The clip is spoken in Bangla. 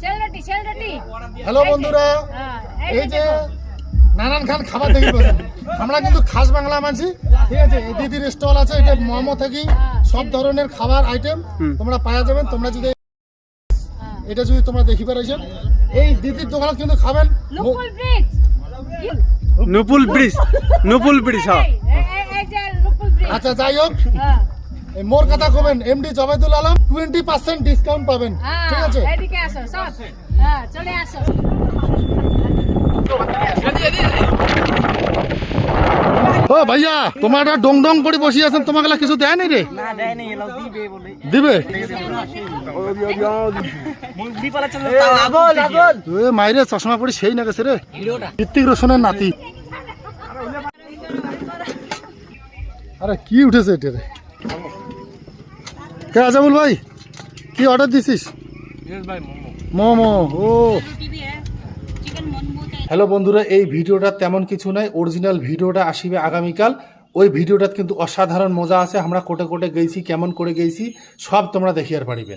সেলরটি সেলরটি হ্যালো বন্ধুরা হ্যাঁ এই যে নানান খান খাবার দেখি বসেন। আমরা কিন্তু খাস বাংলা মানছি ঠিক আছে? এই দিদির স্টল আছে এটা মোমো থেকে সব ধরনের খাবার আইটেম তোমরা পাওয়া যাবেন। তোমরা যদি এটা যদি তোমরা দেখি পারাইছেন এই দিদির দোকানে কিন্তু খাবেন নুপুল ব্রিজ। নুপুল ব্রিজ হ্যাঁ। এই যে লুকুল ব্রিজ। আচ্ছা যাই হোক। হ্যাঁ। মোর কথা কবেন MD Jobaidul Alam twenty percent discount পাবেন। ঠিক আছে? হ্যাঁ এদিকে আসো সব। হ্যাঁ চলে আসো। ও ভাইয়া তোমার একটা ডং ডং করে বসে আছেন তোমাকে কিছু দেয় নাই রে দিবে মাইরে চশমা পরে সেই না গেছে রে। ঋত্বিক রোশনের নাতি। আরে কি উঠেছে এটা রে? কে আজামুল ভাই? কি অর্ডার দিছিস? মোমো। ও। হ্যালো বন্ধুরা এই ভিডিওটা তেমন কিছু নাই অরিজিনাল ভিডিওটা আসবে আগামীকাল। ওই ভিডিওটা কিন্তু অসাধারণ মজা আছে আমরা কোটে কোটে গেছি কেমন করে গেছি সব তোমরা দেখিয়ার পারিবে।